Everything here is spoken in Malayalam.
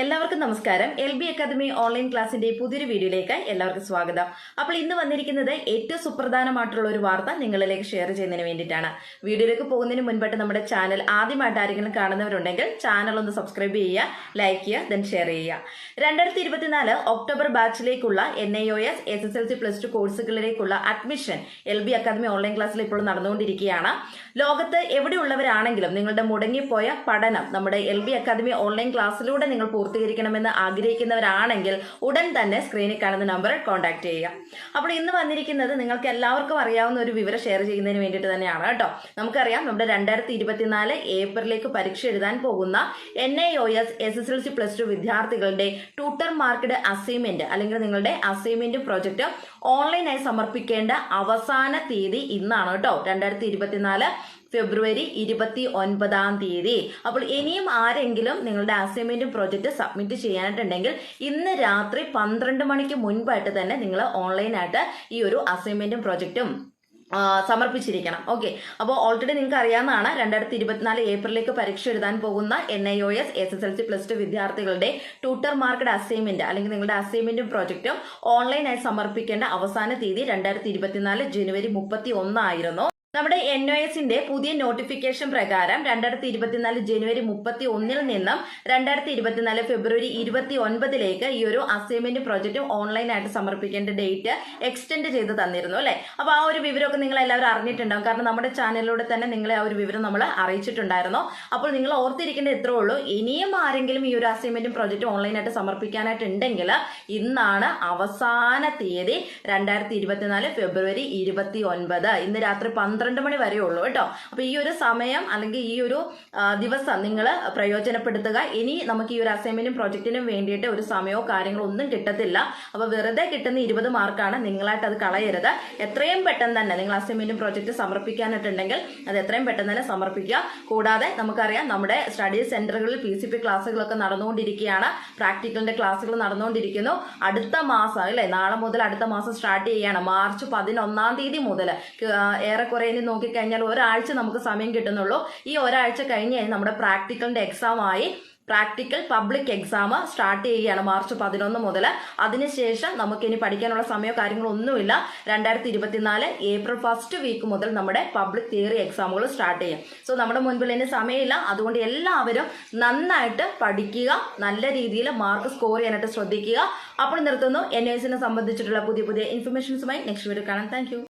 എല്ലാവർക്കും നമസ്കാരം. എൽ ബി അക്കാദമി ഓൺലൈൻ ക്ലാസിന്റെ പുതിയൊരു വീഡിയോയിലേക്ക് എല്ലാവർക്കും സ്വാഗതം. അപ്പോൾ ഇന്ന് വന്നിരിക്കുന്നത് ഏറ്റവും സുപ്രധാനമായിട്ടുള്ള ഒരു വാർത്ത നിങ്ങളിലേക്ക് ഷെയർ ചെയ്യുന്നതിന് വേണ്ടിയിട്ടാണ്. വീഡിയോയിലേക്ക് പോകുന്നതിന് മുൻപായിട്ട് നമ്മുടെ ചാനൽ ആദ്യമായിട്ട് ആരെങ്കിലും കാണുന്നവരുണ്ടെങ്കിൽ ചാനൽ ഒന്ന് സബ്സ്ക്രൈബ് ചെയ്യുക ലൈക്ക് ചെയ്യുക ദെൻ ഷെയർ ചെയ്യുക. രണ്ടായിരത്തി ഇരുപത്തിനാല് October ബാച്ചിലേക്കുള്ള N I O S S S L C plus two കോഴ്സുകളിലേക്കുള്ള admission L B academy online ക്ലാസ്സിൽ ഇപ്പോൾ നടന്നുകൊണ്ടിരിക്കുകയാണ്. ലോകത്ത് എവിടെയുള്ളവരാണെങ്കിലും നിങ്ങളുടെ മുടങ്ങിപ്പോയ പഠനം നമ്മുടെ എൽ ബി അക്കാദമി ഓൺലൈൻ ക്ലാസ്സിലൂടെ നിങ്ങൾ പൂർത്തീകരിക്കണമെന്ന് ആഗ്രഹിക്കുന്നവരാണെങ്കിൽ ഉടൻ തന്നെ സ്ക്രീനിൽ കാണുന്ന നമ്പറിൽ കോൺടാക്ട് ചെയ്യുക. അപ്പോൾ ഇന്ന് വന്നിരിക്കുന്നത് നിങ്ങൾക്ക് എല്ലാവർക്കും അറിയാവുന്ന ഒരു വിവരം ഷെയർ ചെയ്യുന്നതിന് വേണ്ടിയിട്ട് തന്നെയാണ് കേട്ടോ. നമുക്കറിയാം നമ്മുടെ രണ്ടായിരത്തി ഇരുപത്തിനാല് ഏപ്രിലേക്ക് പരീക്ഷ എഴുതാൻ പോകുന്ന N I O S S S L C plus two വിദ്യാർത്ഥികളുടെ ട്യൂട്ടർ മാർക്കഡ് അസൈൻമെന്റ് അല്ലെങ്കിൽ നിങ്ങളുടെ അസൈൻമെന്റ് പ്രോജക്റ്റ് ഓൺലൈനായി സമർപ്പിക്കേണ്ട അവസാന തീയതി ഇന്നാണ് കേട്ടോ. രണ്ടായിരത്തി ഇരുപത്തിനാല് ഫെബ്രുവരി ഇരുപത്തി ഒൻപതാം തീയതി. അപ്പോൾ ഇനിയും ആരെങ്കിലും നിങ്ങളുടെ അസൈൻമെന്റും പ്രോജക്റ്റ് സബ്മിറ്റ് ചെയ്യാനായിട്ടുണ്ടെങ്കിൽ ഇന്ന് രാത്രി പന്ത്രണ്ട് മണിക്ക് മുൻപായിട്ട് തന്നെ നിങ്ങൾ ഓൺലൈനായിട്ട് ഈ ഒരു അസൈൻമെന്റും പ്രോജക്റ്റും സമർപ്പിച്ചിരിക്കണം. ഓക്കെ അപ്പോൾ ഓൾറെഡി നിങ്ങൾക്ക് അറിയാവുന്നതാണ് രണ്ടായിരത്തി ഇരുപത്തിനാല് ഏപ്രിലേക്ക് പരീക്ഷ എഴുതാൻ പോകുന്ന N I O S S S L C plus two വിദ്യാർത്ഥികളുടെ ട്യൂട്ടർ മാർക്കഡ് അസൈൻമെന്റ് അല്ലെങ്കിൽ നിങ്ങളുടെ അസൈൻമെന്റും പ്രോജക്റ്റും ഓൺലൈനായി സമർപ്പിക്കേണ്ട അവസാന തീയതി രണ്ടായിരത്തി ഇരുപത്തിനാല് ജനുവരി മുപ്പത്തി ഒന്നായിരുന്നു നമ്മുടെ എൻ ഒ എസിന്റെ പുതിയ നോട്ടിഫിക്കേഷൻ പ്രകാരം രണ്ടായിരത്തി ഇരുപത്തിനാല് ജനുവരി മുപ്പത്തി ഒന്നിൽ നിന്നും രണ്ടായിരത്തി ഇരുപത്തിനാല് ഫെബ്രുവരി ഇരുപത്തി ഒൻപതിലേക്ക് ഈ ഒരു അസൈൻമെന്റ് പ്രോജക്റ്റും ഓൺലൈനായിട്ട് സമർപ്പിക്കേണ്ട ഡേറ്റ് എക്സ്റ്റെൻഡ് ചെയ്ത് തന്നിരുന്നു അല്ലെ? അപ്പോൾ ആ ഒരു വിവരമൊക്കെ നിങ്ങൾ എല്ലാവരും അറിഞ്ഞിട്ടുണ്ടാവും. കാരണം നമ്മുടെ ചാനലിലൂടെ തന്നെ നിങ്ങളെ ആ ഒരു വിവരം നമ്മൾ അറിയിച്ചിട്ടുണ്ടായിരുന്നു. അപ്പോൾ നിങ്ങൾ ഓർത്തിരിക്കേണ്ട ഇത്രേ ഉള്ളൂ. ഇനിയും ആരെങ്കിലും ഈ ഒരു അസൈൻമെന്റും പ്രോജക്റ്റും ഓൺലൈനായിട്ട് സമർപ്പിക്കാനായിട്ടുണ്ടെങ്കിൽ ഇന്നാണ് അവസാന തീയതി രണ്ടായിരത്തി ഇരുപത്തിനാല് ഫെബ്രുവരി ഇരുപത്തി ഒൻപത് ഇന്ന് രാത്രി പന്ത്രണ്ട് മണി വരെ ഉള്ളൂ കേട്ടോ. അപ്പൊ ഈ ഒരു സമയം അല്ലെങ്കിൽ ഈ ഒരു ദിവസം നിങ്ങൾ പ്രയോജനപ്പെടുത്തുക. ഇനി നമുക്ക് ഈ ഒരു അസൈൻമെന്റും പ്രൊജക്റ്റിനും വേണ്ടിയിട്ട് ഒരു സമയമോ കാര്യങ്ങളോ ഒന്നും കിട്ടത്തില്ല. അപ്പൊ വെറുതെ കിട്ടുന്ന ഇരുപത് മാർക്കാണ് നിങ്ങളായിട്ട് അത് കളയരുത്. എത്രയും പെട്ടെന്ന് തന്നെ നിങ്ങൾ അസൈൻമെന്റും പ്രൊജക്റ്റ് സമർപ്പിക്കാനായിട്ടുണ്ടെങ്കിൽ അത് എത്രയും പെട്ടെന്ന് തന്നെ സമർപ്പിക്കുക. കൂടാതെ നമുക്കറിയാം നമ്മുടെ സ്റ്റഡി സെന്ററുകളിൽ പി സി പി ക്ലാസ്സുകളൊക്കെ നടന്നുകൊണ്ടിരിക്കുകയാണ്. പ്രാക്ടിക്കലിന്റെ ക്ലാസ്സുകൾ നടന്നുകൊണ്ടിരിക്കുന്നു. അടുത്ത മാസം അല്ലേ? നാളെ മുതൽ അടുത്ത മാസം സ്റ്റാർട്ട് ചെയ്യാണ്. മാർച്ച് പതിനൊന്നാം തീയതി മുതൽ ഏറെക്കുറെ ഇനി നോക്കിക്കഴിഞ്ഞാൽ ഒരാഴ്ച നമുക്ക് സമയം കിട്ടുന്നുള്ളൂ. ഈ ഒരാഴ്ച കഴിഞ്ഞ് കഴിഞ്ഞാൽ നമ്മുടെ പ്രാക്ടിക്കലിന്റെ എക്സാം ആയി. പ്രാക്ടിക്കൽ പബ്ലിക് എക്സാം സ്റ്റാർട്ട് ചെയ്യുകയാണ് മാർച്ച് പതിനൊന്ന് മുതൽ അതിനുശേഷം നമുക്ക് ഇനി പഠിക്കാനുള്ള സമയമോ കാര്യങ്ങളോ ഒന്നുമില്ല. രണ്ടായിരത്തി ഇരുപത്തിനാല് ഏപ്രിൽ ഫസ്റ്റ് വീക്ക് മുതൽ നമ്മുടെ പബ്ലിക് തിയറി എക്സാമുകൾ സ്റ്റാർട്ട് ചെയ്യും. സോ നമ്മുടെ മുൻപിൽ ഇനി സമയമില്ല. അതുകൊണ്ട് എല്ലാവരും നന്നായിട്ട് പഠിക്കുക നല്ല രീതിയിൽ മാർക്ക് സ്കോർ ചെയ്യാനായിട്ട് ശ്രദ്ധിക്കുക. അപ്പോൾ നിർത്തുന്നു. എൻ എസിനെ സംബന്ധിച്ചിട്ടുള്ള പുതിയ പുതിയ ഇൻഫർമേഷൻസുമായി നെക്സ്റ്റ് വീഡിയോ കാണാം. താങ്ക്